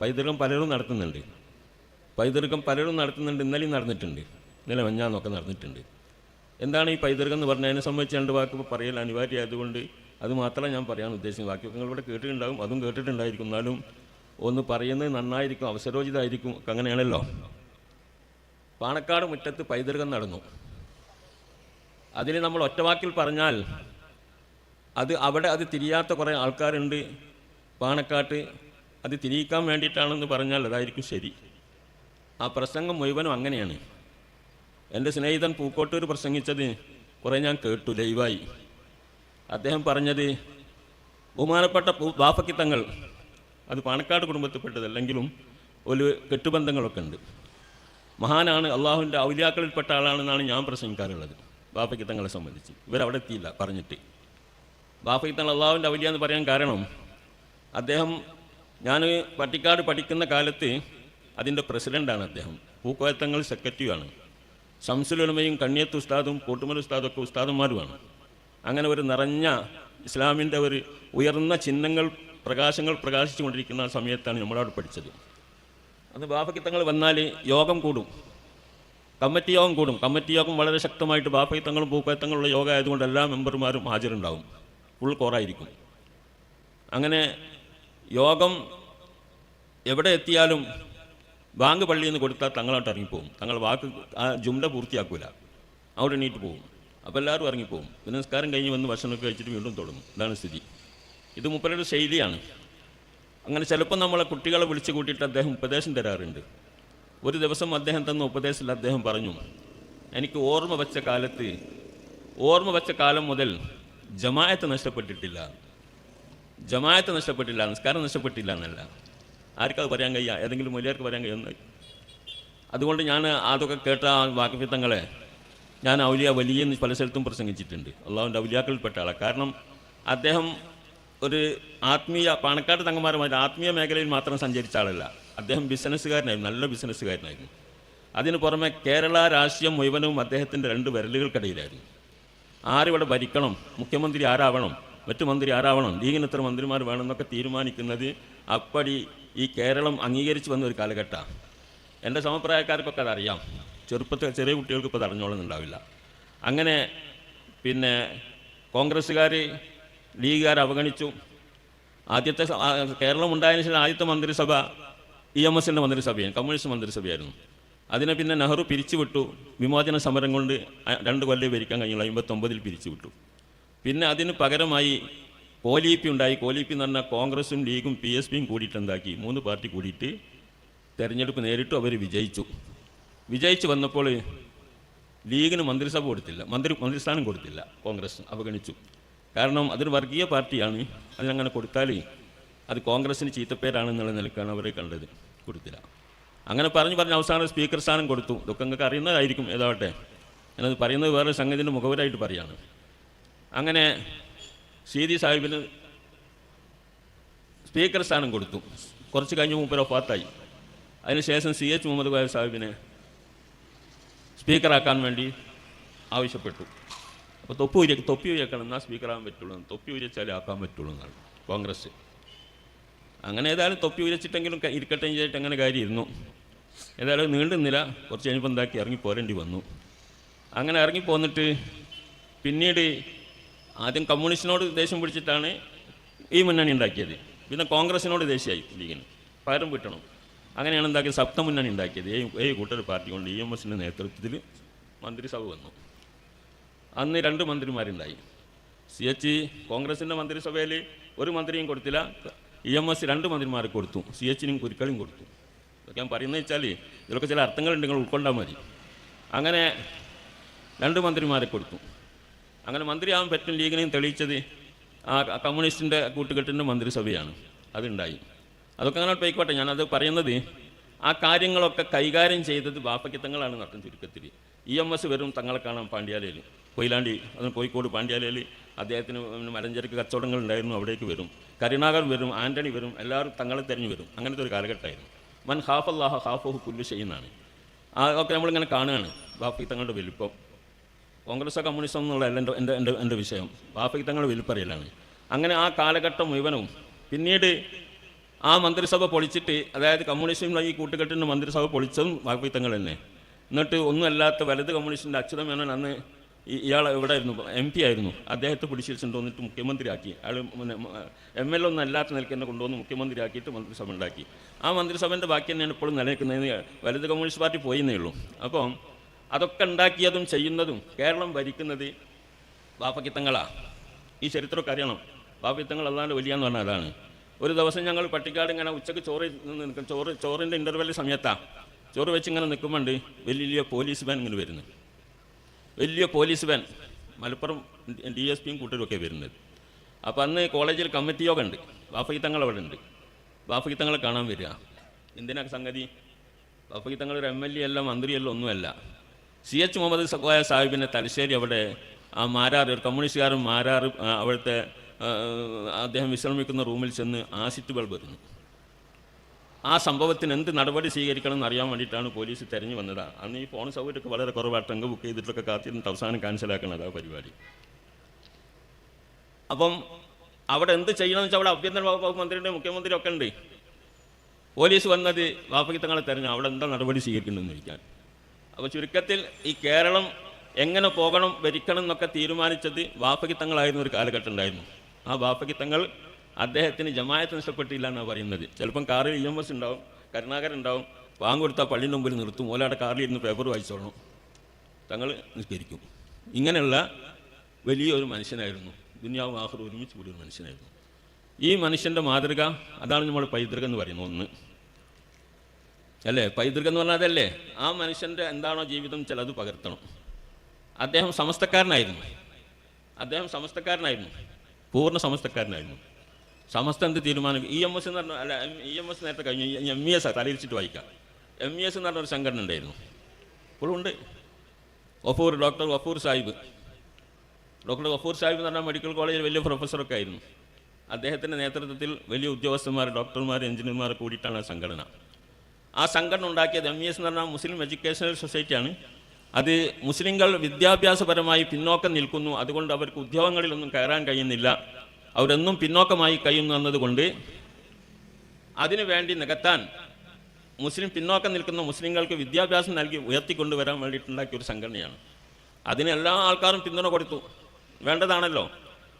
പൈതൃകം പലരും നടത്തുന്നുണ്ട്. പൈതൃകം പലരും നടത്തുന്നുണ്ട് ഇന്നലെയും നടന്നിട്ടുണ്ട്. ഇന്നലെ മഞ്ഞാന്നൊക്കെ നടന്നിട്ടുണ്ട്. എന്താണ് ഈ പൈതൃകം എന്ന് പറഞ്ഞാൽ അതിനെ സംബന്ധിച്ച് രണ്ട് വാക്ക് പറയൽ അനിവാര്യമായതുകൊണ്ട് അത് മാത്രമേ ഞാൻ പറയാൻ ഉദ്ദേശിക്കുന്നത് ബാക്കിയൊക്കെ നിങ്ങളിവിടെ കേട്ടിട്ടുണ്ടാകും അതും കേട്ടിട്ടുണ്ടായിരിക്കും. എന്നാലും ഒന്ന് പറയുന്നത് നന്നായിരിക്കും അവസരോചിതമായിരിക്കും അങ്ങനെയാണല്ലോ. പാണക്കാട് മുറ്റത്ത് പൈതൃകം നടന്നു. അതിന് നമ്മൾ ഒറ്റവാക്കിൽ പറഞ്ഞാൽ അത് അവിടെ അത് തിരിയാത്ത കുറേ ആൾക്കാരുണ്ട്. പാണക്കാട്ട് അത് തിരിയിക്കാൻ വേണ്ടിയിട്ടാണെന്ന് പറഞ്ഞാൽ അതായിരിക്കും ശരി. ആ പ്രസംഗം മുഴുവനും അങ്ങനെയാണ്. എന്റെ സ്നേഹിതൻ പൂക്കോട്ടൂർ പ്രസംഗിച്ചത് കുറേ ഞാൻ കേട്ടു ലൈവായി. അദ്ദേഹം പറഞ്ഞത് ബഹുമാനപ്പെട്ട വാഫക്കിത്തങ്ങൾ അത് പാണക്കാട് കുടുംബത്തിൽപ്പെട്ടതല്ലെങ്കിലും ഒരു കെട്ടുബന്ധങ്ങളൊക്കെ ഉണ്ട്. മഹാനാണ് അള്ളാഹുവിന്റെ ഔലിയാക്കളിൽപ്പെട്ട ആളാണെന്നാണ് ഞാൻ പ്രസംഗിക്കാറുള്ളത് ബാഫക്കിത്തങ്ങളെ സംബന്ധിച്ച്. ഇവരവിടെ എത്തിയില്ല പറഞ്ഞിട്ട്. ബാഫക്കിത്തങ്ങൾ അള്ളാഹുവിന്റെ ഔലിയ എന്ന് പറയാൻ കാരണം അദ്ദേഹം ഞാൻ പട്ടിക്കാട് പഠിക്കുന്ന കാലത്ത് അതിന്റെ പ്രസിഡന്റാണ് അദ്ദേഹം. പൂക്കോയത്തങ്ങൾ സെക്രട്ടറിയുമാണ്. ശംസുലുലമയും കണ്ണിയത്ത് ഉസ്താദും കൂട്ടുമൽ ഉസ്താദൊക്കെ ഉസ്താദന്മാരുമാണ് അങ്ങനെ ഒരു നിറഞ്ഞ ഇസ്ലാമിന്റെ ഒരു ഉയർന്ന ചിഹ്നങ്ങൾ പ്രകാശങ്ങൾ പ്രകാശിച്ചു കൊണ്ടിരിക്കുന്ന സമയത്താണ് നമ്മളവിടെ പഠിച്ചത്. അന്ന് ബാഫക്കിത്തങ്ങൾ വന്നാൽ യോഗം കൂടും. കമ്മിറ്റി യോഗം കൂടും. കമ്മിറ്റി യോഗം വളരെ ശക്തമായിട്ട് ബാഫക്കിത്തങ്ങളും പൂക്കത്തങ്ങളുള്ള യോഗ ആയതുകൊണ്ട് എല്ലാ മെമ്പർമാരും ഹാജരുണ്ടാവും. ഫുൾ കോറായിരിക്കും. അങ്ങനെ യോഗം എവിടെ എത്തിയാലും ബാങ്ക് പള്ളിയിൽ നിന്ന് കൊടുത്താൽ തങ്ങളോട്ട് ഇറങ്ങിപ്പോവും. തങ്ങൾ വാക്ക് ആ ജുംല പൂർത്തിയാക്കൂല. അവിടെ എണീറ്റ് പോകും അപ്പോൾ എല്ലാവരും ഇറങ്ങിപ്പോവും. പിന്നെ നിസ്കാരം കഴിഞ്ഞ് വന്ന് ഭക്ഷണമൊക്കെ കഴിച്ചിട്ട് വീണ്ടും തുടങ്ങും. ഇതാണ് സ്ഥിതി. ഇത് മുപ്പരുടെ ശൈലിയാണ്. അങ്ങനെ ചിലപ്പോൾ നമ്മളെ കുട്ടികളെ വിളിച്ചു കൂട്ടിയിട്ട് അദ്ദേഹം ഉപദേശം തരാറുണ്ട്. ഒരു ദിവസം അദ്ദേഹം തന്ന ഉപദേശത്തിൽ അദ്ദേഹം പറഞ്ഞു എനിക്ക് ഓർമ്മ വച്ച കാലത്ത് ഓർമ്മ വച്ച കാലം മുതൽ ജമായത്ത് നഷ്ടപ്പെട്ടിട്ടില്ല. ജമായത്ത് നഷ്ടപ്പെട്ടില്ല നിസ്കാരം നഷ്ടപ്പെട്ടില്ല എന്നല്ല. ആർക്കത് പറയാൻ കഴിയുക ഏതെങ്കിലും വലിയവർക്ക് പറയാൻ കഴിയുന്നു അതുകൊണ്ട് ഞാൻ അതൊക്കെ കേട്ട ആ വാക്യത്തങ്ങളെ ഞാൻ ഔലിയ വലിയ എന്ന് പല സ്ഥലത്തും പ്രസംഗിച്ചിട്ടുണ്ട്. അള്ളാഹുവിന്റെ ഔലിയാക്കളിൽപ്പെട്ട ആളാണ് കാരണം അദ്ദേഹം ഒരു ആത്മീയ പാണക്കാട് തങ്ങന്മാരുമായി ആത്മീയ മേഖലയിൽ മാത്രം സഞ്ചരിച്ച ആളല്ല. അദ്ദേഹം ബിസിനസ്സുകാരനായിരുന്നു. നല്ല ബിസിനസ്സുകാരനായിരുന്നു. അതിന് പുറമെ കേരള രാഷ്ട്രീയം മുഴുവനും അദ്ദേഹത്തിന്റെ രണ്ട് വിരലുകൾക്കിടയിലായിരുന്നു. ആരിവിടെ ഭരിക്കണം? മുഖ്യമന്ത്രി ആരാവണം? മറ്റു മന്ത്രി ആരാവണം? ലീഗിന് എത്ര മന്ത്രിമാർ വേണമെന്നൊക്കെ തീരുമാനിക്കുന്നത് അപ്പടി ഈ കേരളം അംഗീകരിച്ചു വന്ന ഒരു കാലഘട്ടമാണ് എന്റെ സമപ്രായക്കാർക്കൊക്കെ അതറിയാം. ചെറുപ്പത്തിൽ ചെറിയ കുട്ടികൾക്ക് ഇപ്പോൾ തടഞ്ഞോളുന്നുണ്ടാവില്ല. അങ്ങനെ പിന്നെ കോൺഗ്രസ്സുകാർ ലീഗുകാർ അവഗണിച്ചു. ആദ്യത്തെ കേരളം ഉണ്ടായതിനു ശേഷം ആദ്യത്തെ മന്ത്രിസഭ ഇ എം എസിന്റെ മന്ത്രിസഭയാണ് കമ്മ്യൂണിസ്റ്റ് മന്ത്രിസഭയായിരുന്നു. അതിനെ പിന്നെ നെഹ്റു പിരിച്ചുവിട്ടു. വിമോചന സമരം കൊണ്ട് രണ്ട് കൊല്ലം ഭരിക്കാൻ കഴിഞ്ഞുള്ളൂ അമ്പത്തൊമ്പതിൽ പിരിച്ചുവിട്ടു. പിന്നെ അതിന് പകരമായി കോലീപ്പി ഉണ്ടായി കോലീപ്പി എന്ന് പറഞ്ഞാൽ കോൺഗ്രസും ലീഗും പി എസ് പിയും കൂടിയിട്ട് എന്താക്കി? മൂന്ന് പാർട്ടി കൂടിയിട്ട് തെരഞ്ഞെടുപ്പ് നേരിട്ട് അവർ വിജയിച്ചു. വിജയിച്ചു വന്നപ്പോൾ ലീഗിന് മന്ത്രിസഭ കൊടുത്തില്ല. മന്ത്രി മന്ത്രിസ്ഥാനം കൊടുത്തില്ല. കോൺഗ്രസ് അവഗണിച്ചു. കാരണം അതൊരു വർഗീയ പാർട്ടിയാണ്. അതിനങ്ങനെ കൊടുത്താൽ അത് കോൺഗ്രസിന് ചീത്തപ്പേരാണെന്നുള്ള നിലക്കാണ് അവരെ കണ്ടത് കൊടുത്തില്ല. അങ്ങനെ പറഞ്ഞു പറഞ്ഞ് അവസാനം സ്പീക്കർ സ്ഥാനം കൊടുത്തു. ഇതൊക്കെ നിങ്ങൾക്ക് അറിയുന്നതായിരിക്കും. ഏതാവട്ടെ? ഞാനത് പറയുന്നത് വേറെ സംഗതിന്റെ മുഖവരായിട്ട് പറയാണ്. അങ്ങനെ സീതി സാഹിബിന് സ്പീക്കർ സ്ഥാനം കൊടുത്തു. കുറച്ച് കഴിഞ്ഞ് മൂപ്പര ഒപ്പാത്തായി. അതിനുശേഷം സി എച്ച് മുഹമ്മദ് കോയ സാഹിബിനെ സ്പീക്കറാക്കാൻ വേണ്ടി ആവശ്യപ്പെട്ടു. അപ്പോൾ തൊപ്പി ഉരി തൊപ്പി ഉയക്കണം എന്നാൽ സ്പീക്കറാകാൻ പറ്റുള്ളൂ. തൊപ്പി ഉരിച്ചാലേ ആക്കാൻ പറ്റുള്ളൂ എന്നാണ് കോൺഗ്രസ്. അങ്ങനെ ഏതായാലും തൊപ്പി ഉരച്ചിട്ടെങ്കിലും ഇരിക്കട്ടെ ചെയ്തിട്ട് അങ്ങനെ കാര്യമായിരുന്നു ഏതായാലും നീണ്ടുന്നില്ല കുറച്ച് കഴിഞ്ഞപ്പോൾ എന്താക്കി ഇറങ്ങി പോരേണ്ടി വന്നു. അങ്ങനെ ഇറങ്ങി പോന്നിട്ട് പിന്നീട് ആദ്യം കമ്മ്യൂണിസ്റ്റിനോട് ദേഷ്യം പിടിച്ചിട്ടാണ് ഈ മുന്നണി ഉണ്ടാക്കിയത്. പിന്നെ കോൺഗ്രസിനോട് ദേഷ്യമായി ലീഗിന് പകരം വിട്ടണം. അങ്ങനെയാണ് എന്താക്കിയത്? സപ്ത മുന്നണി ഉണ്ടാക്കിയത്. ഏ ഏഴ് കൂട്ടർ പാർട്ടി കൊണ്ട് ഇ എം എസിന്റെ നേതൃത്വത്തിൽ മന്ത്രിസഭ വന്നു. അന്ന് രണ്ട് മന്ത്രിമാരുണ്ടായി. സി എച്ച് കോൺഗ്രസിന്റെ മന്ത്രിസഭയിൽ ഒരു മന്ത്രിയും കൊടുത്തില്ല. ഇ എം എസ് രണ്ട് മന്ത്രിമാർ കൊടുത്തു. സി എച്ചിനും കുരുക്കളും കൊടുത്തു. ഇതൊക്കെ ഞാൻ പറയുന്നത് വെച്ചാൽ ഇതിലൊക്കെ ചില അർത്ഥങ്ങളുണ്ട്. നിങ്ങൾ ഉൾക്കൊണ്ടാൽ മതി. അങ്ങനെ രണ്ട് മന്ത്രിമാരെ കൊടുത്തു. അങ്ങനെ മന്ത്രിയാവാൻ പറ്റും ലീഗിനെയും തെളിയിച്ചത് ആ കമ്മ്യൂണിസ്റ്റിന്റെ കൂട്ടുകെട്ടിന്റെ മന്ത്രിസഭയാണ്. അതുണ്ടായി. അതൊക്കെ അങ്ങനെ പോയിക്കോട്ടെ. ഞാനത് പറയുന്നത് ആ കാര്യങ്ങളൊക്കെ കൈകാര്യം ചെയ്തത് ബാപ്പക്കിത്തങ്ങളാണ് നടത്തും ചുരുക്കത്തിൽ. ഇ എം എസ് വരും തങ്ങളെ കാണാൻ പാണ്ഡ്യാലയിൽ. കൊയിലാണ്ടി അതിന് കോഴിക്കോട് പാണ്ഡ്യാലയിൽ അദ്ദേഹത്തിന് മരഞ്ചരക്ക് കച്ചവടങ്ങൾ ഉണ്ടായിരുന്നു അവിടേക്ക് വരും. കരുണാകർ വരും ആന്റണി വരും എല്ലാവരും തങ്ങളെ തിരഞ്ഞു വരും. അങ്ങനത്തെ ഒരു കാലഘട്ടമായിരുന്നു. മൻ ഹാഫ് ഓഹ് പുല്ല് ചെയ്യുന്നതാണ് ആ ഒക്കെ നമ്മളിങ്ങനെ കാണുകയാണ് ബാപ്പക്കിത്തങ്ങളുടെ വലിപ്പം. കോൺഗ്രസ് കമ്മ്യൂണിസം എന്നുള്ളതല്ല എന്റെ എന്റെ എന്റെ എന്റെ വിഷയം. തങ്ങളുടെ വിൽപ്പറയലാണ് അങ്ങനെ ആ കാലഘട്ടം മുഴുവനും പിന്നീട് ആ മന്ത്രിസഭ പൊളിച്ചിട്ട് അതായത് കമ്മ്യൂണിസ്റ്റും ഈ കൂട്ടുകെട്ടിന്റെ മന്ത്രിസഭ പൊളിച്ചതും വാഗ്വിത്തങ്ങൾ തന്നെ. എന്നിട്ട് ഒന്നുമല്ലാത്ത വലത് കമ്മ്യൂണിസ്റ്റിന്റെ അച്യുത മേനോൻ അന്ന് ഇയാൾ ഇവിടെ ആയിരുന്നു? എം പി ആയിരുന്നു. അദ്ദേഹത്തെ പിടിച്ചിട്ടുണ്ട് വന്നിട്ട് മുഖ്യമന്ത്രിയാക്കി. അയാൾ എം എൽ എ ഒന്നും അല്ലാത്ത നിലയ്ക്ക് തന്നെ കൊണ്ടുവന്ന് മുഖ്യമന്ത്രിയാക്കിയിട്ട് മന്ത്രിസഭ ഉണ്ടാക്കി. ആ മന്ത്രിസഭന്റെ ബാക്കി തന്നെയാണ് ഇപ്പോഴും നിലനിൽക്കുന്നത്. വലത് കമ്മ്യൂണിസ്റ്റ് പാർട്ടി പോയിന്നേ ഉള്ളൂ. അപ്പം അതൊക്കെ ഉണ്ടാക്കിയതും ചെയ്യുന്നതും കേരളം ഭരിക്കുന്നത് വാപ്പക്കിത്തങ്ങളാണ് ഈ ചരിത്രമൊക്കെ അറിയണം. വാപ്പക്കിത്തങ്ങൾ അല്ലാണ്ട് വലിയ എന്ന് പറഞ്ഞാൽ അതാണ്. ഒരു ദിവസം ഞങ്ങൾ പട്ടിക്കാട് ഇങ്ങനെ ഉച്ചയ്ക്ക് ചോറ് നിൽക്കും. ചോറ് ചോറിന്റെ ഇന്റർവെൽ സമയത്താണ് ചോറ് വെച്ച് ഇങ്ങനെ നിൽക്കുമ്പോണ്ട് വലിയ വലിയ പോലീസ് വാൻ ഇങ്ങനെ വരുന്നത്. വലിയ police van Malappuram D S പിയും കൂട്ടരുമൊക്കെ വരുന്നത്. അപ്പോൾ അന്ന് കോളേജിൽ കമ്മിറ്റി യോഗം ഉണ്ട്. വാപ്പക്കിത്തങ്ങൾ അവിടെ ഉണ്ട്. വാപ്പക്കിത്തങ്ങളെ കാണാൻ വരിക. എന്തിനാ സംഗതി? വാപ്പക്കിത്തങ്ങൾ ഒരു എം എൽ എ അല്ല മന്ത്രിയല്ല ഒന്നുമല്ല. സി എച്ച് മുഹമ്മദ് സഖായ സാഹിബിനെ തലശ്ശേരി അവിടെ ആ മാരാർ ഒരു കമ്മ്യൂണിസ്റ്റുകാരൻ മാരാർ അവിടുത്തെ അദ്ദേഹം വിശ്രമിക്കുന്ന റൂമിൽ ചെന്ന് ആസിറ്റ് ബൾബ് എറിഞ്ഞു. ആ സംഭവത്തിന് എന്ത് നടപടി സ്വീകരിക്കണം എന്ന് അറിയാൻ വേണ്ടിയിട്ടാണ് പോലീസ് തെരഞ്ഞു വന്നത്. അന്ന് ഈ ഫോൺ സൗകര്യമൊക്കെ വളരെ കുറവാണ്. ടങ്ക് ബുക്ക് ചെയ്തിട്ടൊക്കെ കാത്തിരുന്നിട്ട് അവസാനം ക്യാൻസലാക്കണത് ആ പരിപാടി. അപ്പം അവിടെ എന്ത് ചെയ്യണമെന്ന് വെച്ചാൽ അവിടെ ആഭ്യന്തര വകുപ്പ് മന്ത്രിയുടെ മുഖ്യമന്ത്രിയൊക്കെ ഉണ്ട്. പോലീസ് വന്നത് വാപ്പകിത്തങ്ങളെ തെരഞ്ഞു അവിടെ എന്താ നടപടി സ്വീകരിക്കണമെന്ന് ചോദിക്കാൻ. അപ്പോൾ ചുരുക്കത്തിൽ ഈ കേരളം എങ്ങനെ പോകണം ഭരിക്കണം എന്നൊക്കെ തീരുമാനിച്ചത് വാപ്പകിത്തങ്ങളായിരുന്ന ഒരു കാലഘട്ടം ഉണ്ടായിരുന്നു. ആ വാപ്പകിത്തങ്ങൾ അദ്ദേഹത്തിന് ജമായത്ത് നഷ്ടപ്പെട്ടില്ല എന്നാണ് പറയുന്നത്. ചിലപ്പം കാറിൽ ഇ എം എസ് ഉണ്ടാവും കരുണാകരൻ ഉണ്ടാവും വാങ്ങുകൊടുത്താൽ പള്ളിന്റെ മുമ്പിൽ നിർത്തും ഓലാടെ കാറിൽ ഇരുന്ന് പേപ്പർ വായിച്ചോളണം. തങ്ങൾ നിസ്കരിക്കും. ഇങ്ങനെയുള്ള വലിയൊരു മനുഷ്യനായിരുന്നു. ദുനിയാവും ആഹ്റും ഒരുമിച്ച് കൂടിയൊരു മനുഷ്യനായിരുന്നു. ഈ മനുഷ്യന്റെ മാതൃക അതാണ് നമ്മൾ പൈതൃകം എന്ന് പറയുന്നത് ഒന്ന്. അല്ലേ? പൈതൃകം എന്ന് പറഞ്ഞാൽ അതല്ലേ? ആ മനുഷ്യന്റെ എന്താണോ ജീവിതം ചിലത് പകർത്തണം. അദ്ദേഹം സമസ്തക്കാരനായിരുന്നു. അദ്ദേഹം സമസ്തക്കാരനായിരുന്നു. പൂർണ സമസ്തക്കാരനായിരുന്നു. സമസ്ത എന്ത് തീരുമാനം? ഇ എം എസ് എന്ന് പറഞ്ഞ അല്ല ഇ എം എസ് നേരത്തെ കഴിഞ്ഞു. എം ഇ എസ് തലയിരിച്ചിട്ട് വായിക്കാം. എം ഇ എസ് എന്ന് പറഞ്ഞൊരു സംഘടന ഉണ്ടായിരുന്നു. ഇപ്പോഴും ഉണ്ട്. വഫൂർ ഡോക്ടർ വഫൂർ സാഹിബ്. ഡോക്ടർ വഫൂർ സാഹിബ് എന്ന് പറഞ്ഞാൽ മെഡിക്കൽ കോളേജിൽ വലിയ പ്രൊഫസറൊക്കെ ആയിരുന്നു. അദ്ദേഹത്തിന്റെ നേതൃത്വത്തിൽ വലിയ ഉദ്യോഗസ്ഥന്മാർ ഡോക്ടർമാർ എഞ്ചിനീയർമാർ കൂടിയിട്ടാണ് സംഘടന. ആ സംഘടന ഉണ്ടാക്കിയത് എം എസ് എന്ന് പറഞ്ഞാൽ മുസ്ലിം എഡ്യൂക്കേഷണൽ സൊസൈറ്റിയാണ്. അത് മുസ്ലിങ്ങൾ വിദ്യാഭ്യാസപരമായി പിന്നോക്കം നിൽക്കുന്നു. അതുകൊണ്ട് അവർക്ക് ഉദ്യോഗങ്ങളിലൊന്നും കയറാൻ കഴിയുന്നില്ല. അവരെന്നും പിന്നോക്കമായി കഴിയുന്നു എന്നതുകൊണ്ട് അതിനു വേണ്ടി നികത്താൻ മുസ്ലിം പിന്നോക്കം നിൽക്കുന്ന മുസ്ലിങ്ങൾക്ക് വിദ്യാഭ്യാസം നൽകി ഉയർത്തിക്കൊണ്ടുവരാൻ വേണ്ടിയിട്ടുണ്ടാക്കിയ ഒരു സംഘടനയാണ്. അതിന് എല്ലാ ആൾക്കാരും പിന്തുണ കൊടുത്തു. വേണ്ടതാണല്ലോ.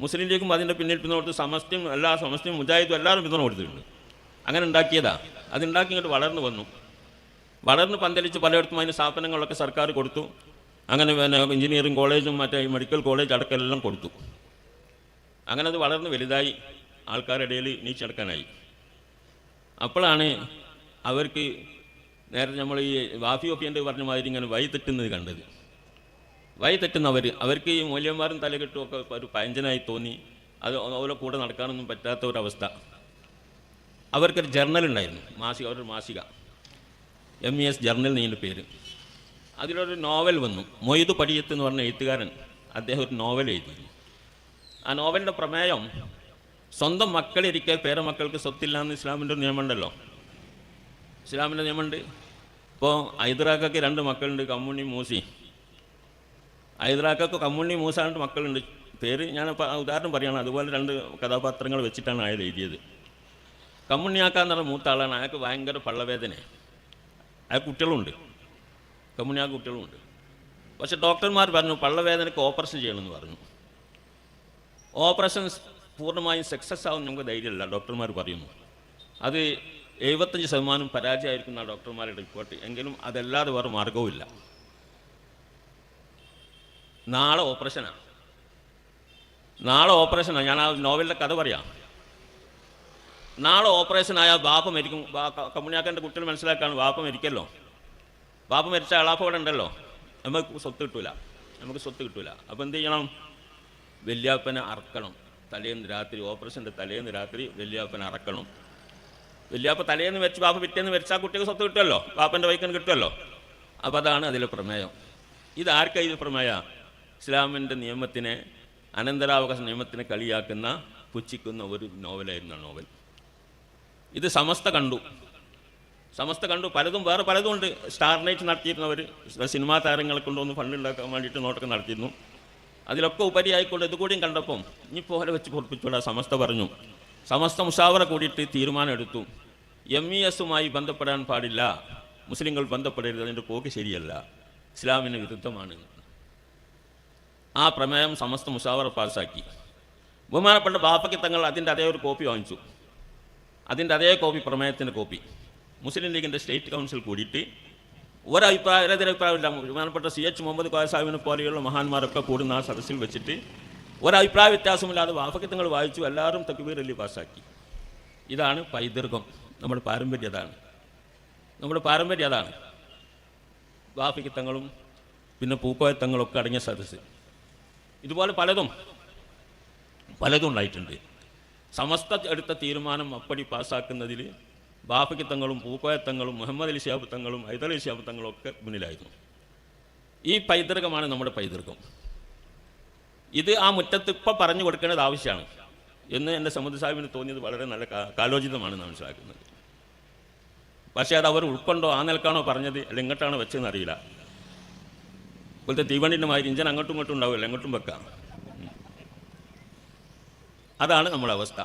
മുസ്ലിം ലീഗും അതിന്റെ പിന്നിൽ പിന്തുണ കൊടുത്തു. സമസ്തയും എല്ലാ സമസ്തയും മുജാഹിദും എല്ലാവരും പിന്തുണ കൊടുത്തിട്ടുണ്ട്. അങ്ങനെ ഉണ്ടാക്കിയതാ. അതുണ്ടാക്കി ഇങ്ങോട്ട് വളർന്നു വന്നു. വളർന്ന് പന്തലിച്ച് പലയിടത്തും അതിന് സ്ഥാപനങ്ങളൊക്കെ സർക്കാർ കൊടുത്തു. അങ്ങനെ പിന്നെ എഞ്ചിനീയറിംഗ് കോളേജും മറ്റേ മെഡിക്കൽ കോളേജ് അടക്കമെല്ലാം കൊടുത്തു. അങ്ങനെ അത് വളർന്ന് വലുതായി ആൾക്കാരുടെ ഇടയിൽ നീച്ചടക്കാനായി. അപ്പോഴാണ് അവർക്ക് നേരെ നമ്മൾ ഈ വാഫി ഒപ്പിയന്റെ പറഞ്ഞ മാതിരി ഇങ്ങനെ വഴി തെറ്റുന്നത് കണ്ടത്. വഴി തെറ്റുന്നവർ അവർക്ക് ഈ മൂല്യന്മാരും തലകെട്ടും ഒക്കെ ഒരു പയഞ്ചനായി തോന്നി. അത് അതുപോലെ കൂടെ നടക്കാനൊന്നും പറ്റാത്ത ഒരവസ്ഥ അവർക്കൊരു ജേർണൽ ഉണ്ടായിരുന്നു. മാസിക അവരുടെ മാസിക. എം ഇ എസ് ജേർണൽ നീന്റെ പേര്. അതിലൊരു നോവൽ വന്നു. മൊയ്തു പടിയത്ത് എന്ന് പറഞ്ഞ എഴുത്തുകാരൻ അദ്ദേഹം ഒരു നോവൽ എഴുതിയിരുന്നു. ആ നോവലിന്റെ പ്രമേയം സ്വന്തം മക്കളിരിക്കെ പേരമക്കൾക്ക് സ്വത്തില്ല എന്ന് ഇസ്ലാമിന്റെ ഒരു നിയമമുണ്ടല്ലോ. ഇസ്ലാമിന്റെ നിയമമുണ്ട്. ഇപ്പോൾ ഹൈദരാക്കയ്ക്ക് രണ്ട് മക്കളുണ്ട് കമ്മുണ്ണി മൂസി. ഹൈദരാക്കൊക്കെ കമ്മുണ്ണി മൂസാണ്ട് മക്കളുണ്ട്. പേര് ഞാൻ ഉദാഹരണം പറയുകയാണ് അതുപോലെ രണ്ട് കഥാപാത്രങ്ങൾ വെച്ചിട്ടാണ് അയാൾ എഴുതിയത്. കമ്മുണ്ണിയാക്കാന്ന് പറഞ്ഞ മൂത്ത ആളാണ്. അയാൾക്ക് ഭയങ്കര പള്ളവേദന അയാൾ കുട്ടികളുണ്ട്. കമ്മുണ്ണിയാക്ക് കുട്ടികളുണ്ട്. പക്ഷെ ഡോക്ടർമാർ പറഞ്ഞു പള്ളവേദനയ്ക്ക് ഓപ്പറേഷൻ ചെയ്യണമെന്ന് പറഞ്ഞു. ഓപ്പറേഷൻ പൂർണമായും സക്സസ് ആവും നമുക്ക് ധൈര്യമില്ല ഡോക്ടർമാർ പറയുന്നു. അത് എഴുപത്തഞ്ച് ശതമാനം പരാജയമായിരിക്കുന്ന ഡോക്ടർമാരുടെ റിപ്പോർട്ട് എങ്കിലും അതല്ലാതെ വേറെ മാർഗവുമില്ല നാളെ ഓപ്പറേഷനാണ്. നാളെ ഓപ്പറേഷനാണ്. ഞാൻ ആ നോവലിന്റെ കഥ പറയാം. നാളെ ഓപ്പറേഷൻ ആയാൽ ബാപ്പ മരിക്കും. കമ്മുണിയാക്കന്റെ കുട്ടികൾ മനസ്സിലാക്കാണ് ബാപ്പ മരിക്കല്ലോ. ബാപ്പ മരിച്ച അളാപ്പ ഉണ്ടല്ലോ. നമുക്ക് സ്വത്ത് കിട്ടൂല. നമുക്ക് സ്വത്ത് കിട്ടൂല. അപ്പോൾ എന്ത് ചെയ്യണം? വല്യാപ്പനെ അറക്കണം. തലേന്ന് രാത്രി ഓപ്പറേഷന്റെ തലേന്ന് രാത്രി വല്യാപ്പനെ അറക്കണം. വല്യാപ്പ തലേന്ന് വെച്ച് ബാപ്പ പിറ്റേന്ന് വെച്ചാൽ കുട്ടിക്ക് സ്വത്ത് കിട്ടുമല്ലോ? ബാപ്പന്റെ വൈക്കൻ കിട്ടുമല്ലോ? അപ്പോൾ അതാണ് അതിലെ പ്രമേയം. ഇതാർക്കാ ഇത് പ്രമേയ? ഇസ്ലാമിന്റെ നിയമത്തിനെ അനന്തരാവകാശ നിയമത്തിനെ കളിയാക്കുന്ന പുച്ഛിക്കുന്ന ഒരു നോവലായിരുന്നു നോവൽ. ഇത് സമസ്ത കണ്ടു. സമസ്ത കണ്ടു. പലതും വേറെ പലതും ഉണ്ട് സ്റ്റാർ നൈറ്റ് നടത്തിയിരുന്നവർ സിനിമാ താരങ്ങളെ കൊണ്ടുവന്ന് ഫണ്ട് ഉണ്ടാക്കാൻ വേണ്ടിയിട്ട് നോട്ടൊക്കെ നടത്തിയിരുന്നു. അതിലൊക്കെ ഉപരിയായിക്കൊണ്ട് ഇതുകൂടിയും കണ്ടപ്പം ഇനി പോലെ വെച്ച് പൊറപ്പിച്ചോളാം സമസ്ത പറഞ്ഞു. സമസ്ത മുഷാവറ കൂടിയിട്ട് തീരുമാനമെടുത്തു. എം ഇ എസുമായി ബന്ധപ്പെടാൻ പാടില്ല. മുസ്ലിങ്ങൾ ബന്ധപ്പെടരുത്. അതിന്റെ പോക്ക് ശരിയല്ല. ഇസ്ലാമിന് വിരുദ്ധമാണ്. ആ പ്രമേയം സമസ്ത മുഷാവറ പാസ്സാക്കി ബഹുമാനപ്പെട്ട ബാപ്പയ്ക്ക് തങ്ങൾ അതിന്റെ അതേ ഒരു കോപ്പി വാങ്ങിച്ചു. അതിന്റെ അതേ കോപ്പി പ്രമേയത്തിന്റെ കോപ്പി. മുസ്ലിം ലീഗിന്റെ സ്റ്റേറ്റ് കൗൺസിൽ കൂടിയിട്ട് ഒരഭിപ്രായം എതിരഭിപ്രായമില്ല ബഹുമാനപ്പെട്ട സി എച്ച് മുഹമ്മദ് കോയ സാഹിബിനെ പോലെയുള്ള മഹാന്മാരൊക്കെ കൂടുന്ന ആ സദസ്സിൽ വെച്ചിട്ട് ഒരഭിപ്രായ വ്യത്യാസമില്ലാതെ വാഫക്കത്തങ്ങൾ തങ്ങൾ വായിച്ചു എല്ലാവരും തക്ബീർ അല്ലി പാസ്സാക്കി. ഇതാണ് പൈതൃകം. നമ്മുടെ പാരമ്പര്യം അതാണ്. നമ്മുടെ പാരമ്പര്യം അതാണ്. വാഫിക്കത്തങ്ങളും പിന്നെ പൂക്കോയ തങ്ങളൊക്കെ അടങ്ങിയ സദസ്സ്. ഇതുപോലെ പലതും പലതും ഉണ്ടായിട്ടുണ്ട്. സമസ്ത എടുത്ത തീരുമാനം അപ്പടി പാസ്സാക്കുന്നതിൽ ബാഫയ്ക്ക് തങ്ങളും പൂക്കോയ തങ്ങളും മുഹമ്മദ് അലി ഷിയാബ് തങ്ങളും അലി ഷിയാബ് തങ്ങളും ഒക്കെ മുന്നിലായിരുന്നു. ഈ പൈതൃകമാണ് നമ്മുടെ പൈതൃകം. ഇത് ആ മുറ്റത്ത് ഇപ്പം പറഞ്ഞു കൊടുക്കേണ്ടത് ആവശ്യമാണ്. എന്ന് എന്റെ സമുദ്ര സാഹിബിന് തോന്നിയത് വളരെ നല്ല കാലോചിതമാണെന്ന് മനസ്സിലാക്കുന്നത്. പക്ഷേ അത് അവർ ഉൾക്കൊണ്ടോ ആ നിലക്കാണോ പറഞ്ഞത് അല്ലെങ്കിൽ ഇങ്ങോട്ടാണോ വെച്ചതെന്ന് അറിയില്ല. ഇപ്പോഴത്തെ തീവണ്ടിന്റെ മാതിരി ഇഞ്ചൻ അങ്ങോട്ടും ഇങ്ങോട്ടും ഉണ്ടാവില്ല എങ്ങോട്ടും വെക്കാം. അതാണ് നമ്മുടെ അവസ്ഥ